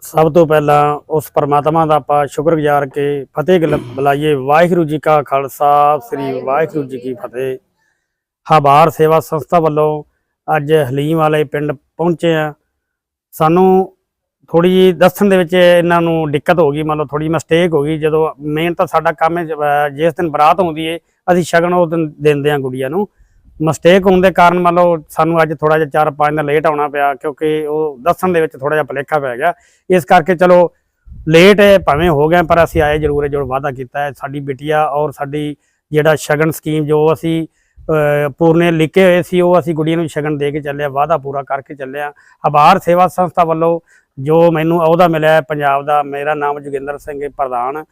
ਸਭ ਤੋਂ ਪਹਿਲਾਂ ਉਸ ਪਰਮਾਤਮਾ ਦਾ ਆਪਾਂ ਸ਼ੁਕਰਗੁਜ਼ਾਰ ਕੇ ਫਤਿਹ ਗਲ- ਬੁਲਾਈਏ। ਵਾਹਿਗੁਰੂ ਜੀ ਕਾ ਖਾਲਸਾ, ਸ੍ਰੀ ਵਾਹਿਗੁਰੂ ਜੀ ਕੀ ਫਤਿਹ। ਹਬਾਰ ਸੇਵਾ ਸੰਸਥਾ ਵੱਲੋਂ ਅੱਜ ਹਲੀਮ ਵਾਲੇ ਪਿੰਡ ਪਹੁੰਚੇ ਆ ਸਾਨੂੰ ਥੋੜੀ ਜਿਹੀ ਦੱਸਣ ਦੇ ਵਿੱਚ ਇਹਨਾਂ ਨੂੰ ਦਿੱਕਤ ਹੋ ਗਈ, ਮੰਨ ਲਓ ਥੋੜੀ ਮਿਸਟੇਕ ਹੋ ਗਈ। ਜਦੋਂ ਮੇਨ ਤਾਂ ਸਾਡਾ ਕੰਮ ਹੈ ਜਿਸ ਦਿਨ ਬਰਾਤ ਹੁੰਦੀ ਏ ਅਸੀਂ ਸ਼ਗਨ ਉਸ ਦਿਨ ਦਿੰਦੇ ਆ ਗੁੜੀਆਂ ਨੂੰ। ਮਿਸਟੇਕ ਹੋਣ ਦੇ ਕਾਰਨ ਮੰਨ ਲਓ ਸਾਨੂੰ ਅੱਜ ਥੋੜਾ ਜਿਹਾ 4-5 ਦਿਨ ਲੇਟ ਆਉਣਾ ਪਿਆ, ਕਿਉਂਕਿ ਉਹ ਦੱਸਣ ਦੇ ਵਿੱਚ ਥੋੜਾ ਜਿਹਾ ਭੁਲੇਖਾ ਪੈ ਗਿਆ। ਇਸ ਕਰਕੇ ਚਲੋ ਲੇਟ ਹੈ ਭਾਵੇਂ ਹੋ ਗਿਆ, ਪਰ ਅਸੀਂ ਆਏ ਜ਼ਰੂਰ ਹੈ ਜੋ ਵਾਅਦਾ ਕੀਤਾ ਹੈ, ਸਾਡੀ ਬਿਟੀਆ ਔਰ ਸਾਡੀ ਜਿਹੜਾ ਸ਼ਗਨ ਸਕੀਮ ਜੋ ਅਸੀਂ ਪੂਰਨੇ ਲਿਖੇ ਹੋਏ ਸੀ, ਉਹ ਅਸੀਂ ਗੁੜੀਆਂ ਨੂੰ ਸ਼ਗਨ ਦੇ ਕੇ ਚੱਲੇ ਆ ਵਾਅਦਾ ਪੂਰਾ ਕਰਕੇ ਚੱਲੇ ਆ ਆਭਾਰ ਸੇਵਾ ਸੰਸਥਾ ਵੱਲੋਂ ਜੋ ਮੈਨੂੰ ਅਹੁਦਾ ਮਿਲਿਆ ਪੰਜਾਬ ਦਾ, ਮੇਰਾ ਨਾਮ ਜੋਗਿੰਦਰ ਸਿੰਘ ਪ੍ਰਧਾਨ।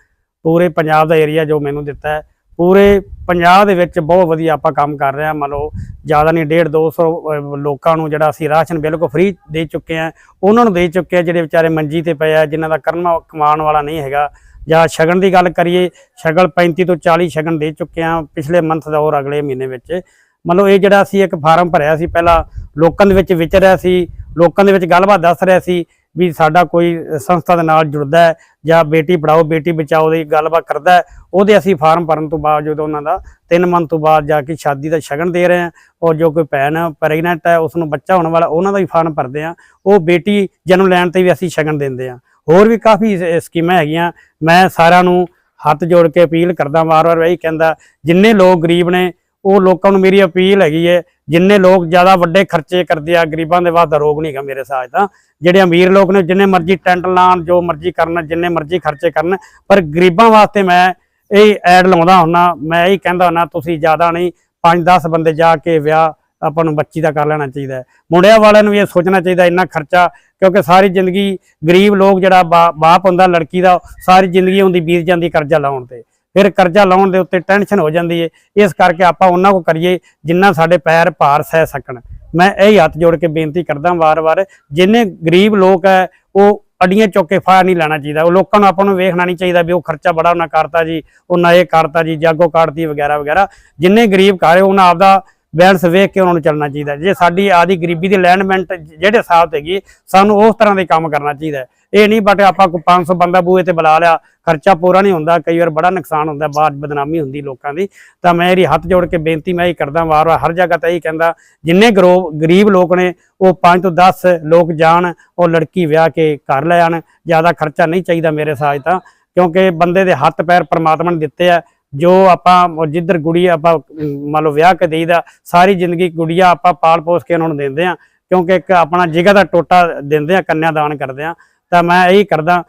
ਪੂਰੇ ਪੰਜਾਬ ਦਾ ਏਰੀਆ ਜੋ ਮੈਨੂੰ ਦਿੱਤਾ ਹੈ ਪੂਰੇ ਪੰਜਾਬ ਦੇ ਵਿੱਚ ਬਹੁਤ ਵਧੀਆ ਆਪਾਂ ਕੰਮ ਕਰ ਰਹੇ ਹਾਂ। ਮੰਨ ਲਓ ਜ਼ਿਆਦਾ ਨਹੀਂ 1.5 200 ਅਹ, ਲੋਕਾਂ ਨੂੰ ਜਿਹੜਾ ਅਸੀਂ ਰਾਸ਼ਨ ਬਿਲਕੁਲ ਫ੍ਰੀ ਦੇ ਚੁੱਕੇ ਆ ਉਹਨਾਂ ਨੂੰ ਦੇ ਚੁੱਕੇ ਆ ਜਿਹੜੇ ਵਿਚਾਰੇ ਮੰਜੀ ਤੇ ਪਏ ਆ ਜਿਨ੍ਹਾਂ ਦਾ ਕਰਮਾ ਕਮਾਉਣ ਵਾਲਾ ਨਹੀਂ ਹੈਗਾ। ਜਾਂ ਸ਼ਗਨ ਦੀ ਗੱਲ ਕਰੀਏ ਸ਼ਗਲ 35 ਤੋਂ 40 ਸ਼ਗਨ ਦੇ ਚੁੱਕੇ ਆ ਪਿਛਲੇ ਮੰਥ ਦਾ ਔਰ ਅਗਲੇ ਮਹੀਨੇ ਵਿੱਚ। ਮਤਲਬ ਇਹ ਜਿਹੜਾ ਅਸੀਂ ਇੱਕ ਫਾਰਮ ਭਰਿਆ ਸੀ ਪਹਿਲਾਂ ਲੋਕਾਂ ਦੇ ਵਿੱਚ ਵਿਚਰ ਰਿਹਾ ਸੀ ਲੋਕਾਂ ਦੇ ਵਿੱਚ ਗੱਲਬਾਤ ਦੱਸ ਰਿਹਾ ਸੀ। ਵੀ ਸਾਡਾ ਕੋਈ ਸੰਸਥਾ ਦੇ ਨਾਲ ਜੁੜਦਾ ਹੈ ਜਾਂ ਬੇਟੀ ਪੜਾਓ ਬੇਟੀ ਬਚਾਓ ਦੀ ਗੱਲਬਾਤ ਕਰਦਾ ਉਹਦੇ ਅਸੀਂ ਫਾਰਮ ਭਰਨ ਤੋਂ ਬਾਅਦ ਜਦੋਂ ਉਹਨਾਂ ਦਾ 3 ਮੰਥ ਤੋਂ ਬਾਅਦ ਜਾ ਕੇ ਸ਼ਾਦੀ ਦਾ ਸ਼ਗਨ ਦੇ ਰਹੇ ਹਾਂ ਔਰ ਜੋ ਕੋਈ ਭੈਣ ਪ੍ਰੈਗਨੈਂਟ ਹੈ ਉਸ ਨੂੰ ਬੱਚਾ ਹੋਣ ਵਾਲਾ, ਉਹਨਾਂ ਦਾ ਵੀ ਫਾਰਮ ਭਰਦੇ ਆ ਉਹ ਬੇਟੀ ਜਨਮ ਲੈਣ ਤੇ ਵੀ ਅਸੀਂ ਸ਼ਗਨ ਦਿੰਦੇ ਆ ਹੋਰ ਵੀ ਕਾਫੀ ਸਕੀਮਾਂ ਹੈਗੀਆਂ। ਮੈਂ ਸਾਰਿਆਂ ਨੂੰ ਹੱਥ ਜੋੜ ਕੇ ਅਪੀਲ ਕਰਦਾ ਵਾਰ-ਵਾਰ ਇਹੀ ਕਹਿੰਦਾ, ਜਿੰਨੇ ਲੋਕ ਗਰੀਬ ਨੇ ਉਹ ਲੋਕਾਂ ਨੂੰ ਮੇਰੀ ਅਪੀਲ ਹੈਗੀ ਹੈ ਜਿੰਨੇ ਲੋਕ ਜ਼ਿਆਦਾ ਵੱਡੇ ਖਰਚੇ ਕਰਦੇ ਆ, ਗਰੀਬਾਂ ਦੇ ਵਾਸਤੇ ਰੋਗ ਨਹੀਂਗਾ ਮੇਰੇ ਸਾਥ ਤਾਂ ਜਿਹੜੇ ਅਮੀਰ ਲੋਕ ਨੇ, ਜਿੰਨੇ ਮਰਜ਼ੀ ਟੈਂਟ ਲਾਣ ਜੋ ਮਰਜ਼ੀ ਕਰਨ, ਜਿੰਨੇ ਮਰਜ਼ੀ ਖਰਚੇ ਕਰਨ, ਪਰ ਗਰੀਬਾਂ ਵਾਸਤੇ ਮੈਂ ਇਹ ਐਡ ਲਾਉਂਦਾ ਹੁੰਨਾ, ਮੈਂ ਇਹ ਕਹਿੰਦਾ ਹੁੰਨਾ, ਤੁਸੀਂ ਜ਼ਿਆਦਾ ਨਹੀਂ 5-10 ਬੰਦੇ ਜਾ ਕੇ ਵਿਆਹ ਆਪਾਂ ਨੂੰ ਬੱਚੀ ਦਾ ਕਰ ਲੈਣਾ ਚਾਹੀਦਾ ਹੈ। ਮੁੰਡਿਆਂ ਵਾਲਿਆਂ ਨੂੰ ਵੀ ਇਹ ਸੋਚਣਾ ਚਾਹੀਦਾ ਇੰਨਾ ਖਰਚਾ, ਕਿਉਂਕਿ ਸਾਰੀ ਜ਼ਿੰਦਗੀ ਗਰੀਬ ਲੋਕ ਜਿਹੜਾ ਬਾ- ਬਾਪ ਹੁੰਦਾ ਲੜਕੀ ਦਾ, ਸਾਰੀ ਜ਼ਿੰਦਗੀ ਹੁੰਦੀ ਬੀਤ ਜਾਂਦੀ ਕਰਜ਼ਾ ਲਾਉਣ ਤੇ। ਫਿਰ ਕਰਜ਼ਾ ਲਾਉਣ ਦੇ ਉੱਤੇ ਟੈਨਸ਼ਨ ਹੋ ਜਾਂਦੀ ਹੈ ਇਸ ਕਰਕੇ ਆਪਾਂ ਉਹਨਾਂ ਕੋ ਕਰੀਏ ਜਿੰਨਾ ਸਾਡੇ ਪੈਰ ਭਾਰ ਸਹਿ ਸਕਣ। ਮੈਂ ਇਹ ਹੱਥ ਜੋੜ ਕੇ ਬੇਨਤੀ ਕਰਦਾ ਵਾਰ-ਵਾਰ, ਜਿੰਨੇ ਗਰੀਬ ਲੋਕ ਹੈ ਉਹ ਅੜੀਆਂ ਚੁੱਕ ਕੇ ਫਾਇਰ ਨਹੀਂ ਲੈਣਾ ਚਾਹੀਦਾ। ਉਹ ਲੋਕਾਂ ਨੂੰ ਆਪਾਂ ਨੂੰ ਵੇਖਣਾ ਨਹੀਂ ਚਾਹੀਦਾ ਵੀ ਉਹ ਖਰਚਾ ਬੜਾ ਉਹਨਾਂ ਕਰਤਾ ਜੀ ਉਹਨਾਂ ਇਹ ਕਰਤਾ ਜੀ, ਜਾਗੋ ਕਾੜਤੀ ਵਗੈਰਾ ਵਗੈਰਾ। ਜਿੰਨੇ ਗਰੀਬ ਘਰ ਉਹਨਾਂ ਆਪਦਾ ਬੈਲੈਂਸ ਵੇਖ ਕੇ ਉਹਨਾਂ ਨੂੰ ਚੱਲਣਾ ਚਾਹੀਦਾ। ਜੇ ਸਾਡੀ ਆਦੀ ਗਰੀਬੀ ਦੀ ਲੈਂਡਮੈਂਟ ਜਿਹੜੇ ਹਿਸਾਬ ਤੇ ਗਈ ਸਾਨੂੰ ਉਸ ਤਰ੍ਹਾਂ ਦੇ ਕੰਮ ਕਰਨਾ ਚਾਹੀਦਾ। ਇਹ ਨਹੀਂ ਬਟ ਆਪਾਂ ਕੋ 500 ਬੰਦਾ ਬੂਏ ਤੇ ਬੁਲਾ ਲਿਆ, ਖਰਚਾ ਪੂਰਾ ਨਹੀਂ ਹੁੰਦਾ, ਕਈ ਵਾਰ ਬੜਾ ਨੁਕਸਾਨ ਹੁੰਦਾ ਬਾਅਦ ਬਦਨਾਮੀ ਹੁੰਦੀ ਲੋਕਾਂ ਦੀ। ਤਾਂ ਮੈਂ ਇਹਦੀ ਹੱਥ ਜੋੜ ਕੇ ਬੇਨਤੀ, ਮੈਂ ਇਹ ਕਰਦਾ, ਵਾਰ-ਵਾਰ ਹਰ ਜਗ੍ਹਾ ਤੇ ਇਹ ਕਹਿੰਦਾ, ਜਿੰਨੇ ਗਰੋ- ਗਰੀਬ ਲੋਕ ਨੇ, ਉਹ 5 ਤੋਂ 10 ਲੋਕ ਜਾਣ, ਉਹ ਲੜਕੀ ਵਿਆਹ ਕੇ ਘਰ ਲੈ ਆਣ, ਜ਼ਿਆਦਾ ਖਰਚਾ ਨਹੀਂ ਚਾਹੀਦਾ ਮੇਰੇ ਸਾਜ ਤਾਂ, ਕਿਉਂਕਿ ਬੰਦੇ ਦੇ ਹੱਥ ਪੈਰ ਪ੍ਰਮਾਤਮਾ ਨੇ ਦਿੱਤੇ ਆ, ਜੋ ਆਪਾਂ ਜਿੱਧਰ ਗੁੜੀ ਆਪਾਂ ਮੰਨ ਲਓ ਵਿਆਹ ਕੇ ਦੇਈਦਾ, ਸਾਰੀ ਜ਼ਿੰਦਗੀ ਗੁੜੀਆ ਆਪਾਂ ਪਾਲ ਪੋਸ ਕੇ ਉਹਨਾਂ ਨੂੰ ਦਿੰਦੇ ਆ, ਕਿਉਂਕਿ ਇੱਕ ਆਪਣਾ ਜਿਗਰ ਦਾ ਟੋਟਾ ਦਿੰਦੇ ਆ, ਕੰਨਿਆ ਦਾਨ ਕਰਦੇ ਆ ਤਾਂ ਮੈਂ ਇਹੀ ਕਰਦਾ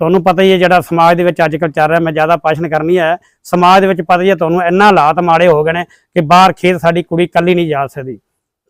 ਤੁਹਾਨੂੰ ਪਤਾ ਹੀ ਹੈ ਜਿਹੜਾ ਸਮਾਜ ਦੇ ਵਿੱਚ ਅੱਜ ਕੱਲ੍ਹ ਚੱਲ ਰਿਹਾ ਮੈਂ ਜ਼ਿਆਦਾ ਭਾਸ਼ਣ ਕਰਨੀ ਹੈ ਸਮਾਜ ਦੇ ਵਿੱਚ ਪਤਾ ਹੀ ਹੈ ਤੁਹਾਨੂੰ ਇੰਨਾ ਹਾਲਾਤ ਮਾੜੇ ਹੋ ਗਏ ਨੇ ਕਿ ਬਾਹਰ ਖੇਤ ਸਾਡੀ ਕੁੜੀ ਕੱਲੀ ਨਹੀਂ ਜਾ ਸਕਦੀ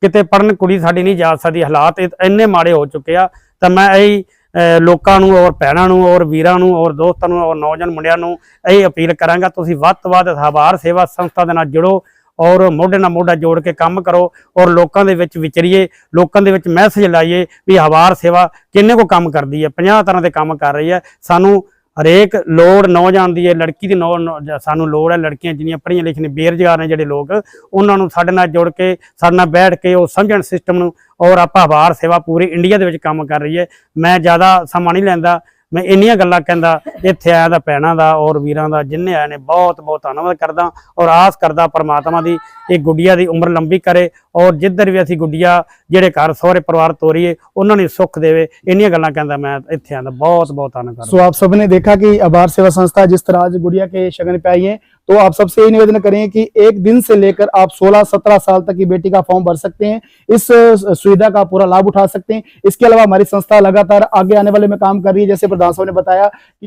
ਕਿਤੇ ਪੜਨ ਕੁੜੀ ਸਾਡੀ ਨਹੀਂ ਜਾ ਸਕਦੀ ਹਾਲਾਤ ਇੰਨੇ ਮਾੜੇ ਹੋ ਚੁੱਕੇ ਆ ਤਾਂ ਮੈਂ ਇਹੀ ਅਹ, ਲੋਕਾਂ ਨੂੰ ਔਰ ਭੈਣਾਂ ਨੂੰ ਔਰ ਵੀਰਾਂ ਨੂੰ ਔਰ ਦੋਸਤਾਂ ਨੂੰ ਔਰ ਨੌਜਵਾਨ ਮੁੰਡਿਆਂ ਨੂੰ ਇਹ ਅਪੀਲ ਕਰਾਂਗਾ ਤੁਸੀਂ ਵੱਧ ਤੋਂ ਵੱਧ ਹਵਾਰ ਸੇਵਾ ਸੰਸਥਾ ਦੇ ਨਾਲ ਜੁੜੋ ਔਰ ਮੋਢੇ ਨਾਲ ਮੋਢਾ ਜੋੜ ਕੇ ਕੰਮ ਕਰੋ ਔਰ ਲੋਕਾਂ ਦੇ ਵਿੱਚ ਵਿਚਰੀਏ, ਲੋਕਾਂ ਦੇ ਵਿੱਚ ਮੈਸੇਜ ਲਾਈਏ ਵੀ ਹਵਾਰ ਸੇਵਾ ਕਿੰਨੇ ਕੋ ਕੰਮ ਕਰਦੀ ਹੈ 50 ਤਰ੍ਹਾਂ ਦੇ ਕੰਮ ਕਰ ਰਹੀ ਹੈ। ਸਾਨੂੰ ਹਰੇਕ ਲੋੜ ਨੌਜਵਾਨ ਦੀ ਹੈ, ਲੜਕੀ ਦੀ ਨੌ, ਨੌ- ਸਾਨੂੰ ਲੋੜ ਹੈ ਲੜਕੀਆਂ ਜਿੰਨੀਆਂ ਪੜ੍ਹੀਆਂ ਲਿਖੀਆਂ ਬੇਰੁਜ਼ਗਾਰ ਨੇ ਜਿਹੜੇ ਲੋਕ, ਉਹਨਾਂ ਨੂੰ ਸਾਡੇ ਨਾਲ ਜੁੜ ਕੇ, ਸਾਡੇ ਨਾਲ ਬੈਠ ਕੇ ਉਹ ਸਮਝਣ ਸਿਸਟਮ ਨੂੰ ਔਰ ਆਪਾਂ ਹਵਾਰ ਸੇਵਾ ਪੂਰੀ ਇੰਡੀਆ ਦੇ ਵਿੱਚ ਕੰਮ ਕਰ ਰਹੀ ਹੈ। ਮੈਂ ਜ਼ਿਆਦਾ ਸਮਾਂ ਨਹੀਂ ਲੈਂਦਾ ਮੈਂ ਇੰਨੀਆਂ ਗੱਲਾਂ ਕਹਿੰਦਾ ਇੱਥੇ ਆਇਆ ਦਾ ਭੈਣਾਂ ਦਾ ਔਰ ਵੀਰਾਂ ਦਾ ਜਿੰਨੇ ਆਏ ਨੇ ਬਹੁਤ ਬਹੁਤ ਧੰਨਵਾਦ ਕਰਦਾ ਔਰ ਆਸ ਕਰਦਾ ਪਰਮਾਤਮਾ ਦੀ ਇਹ ਗੁੱਡੀਆ ਦੀ ਉਮਰ ਲੰਬੀ ਕਰੇ ਔਰ ਜਿੱਧਰ ਵੀ ਅਸੀਂ ਗੁੱਡੀਆ ਜਿਹੜੇ ਘਰ ਸਹੁਰੇ ਪਰਿਵਾਰ ਤੋਰੀਏ ਉਹਨਾਂ ਨੂੰ ਸੁੱਖ ਦੇਵੇ ਇੰਨੀਆਂ ਗੱਲਾਂ ਕਹਿੰਦਾ ਮੈਂ ਇੱਥੇ ਆਂਦਾ ਬਹੁਤ ਬਹੁਤ ਧੰਨਵਾਦ सो आप सबने देखा कि आभार सेवा संस्था जिस तरह आज गुड़िया के शगन पे आई है तो आप सबसे यही निवेदन करें कि एक दिन से लेकर आप 16-17 साल तक की बेटी का फॉर्म भर सकते हैं, इस सुविधा का पूरा लाभ उठा सकते हैं। इसके अलावा हमारी संस्था लगातार आगे आने वाले में काम कर रही है, जैसे प्रधान साहब ने बताया कि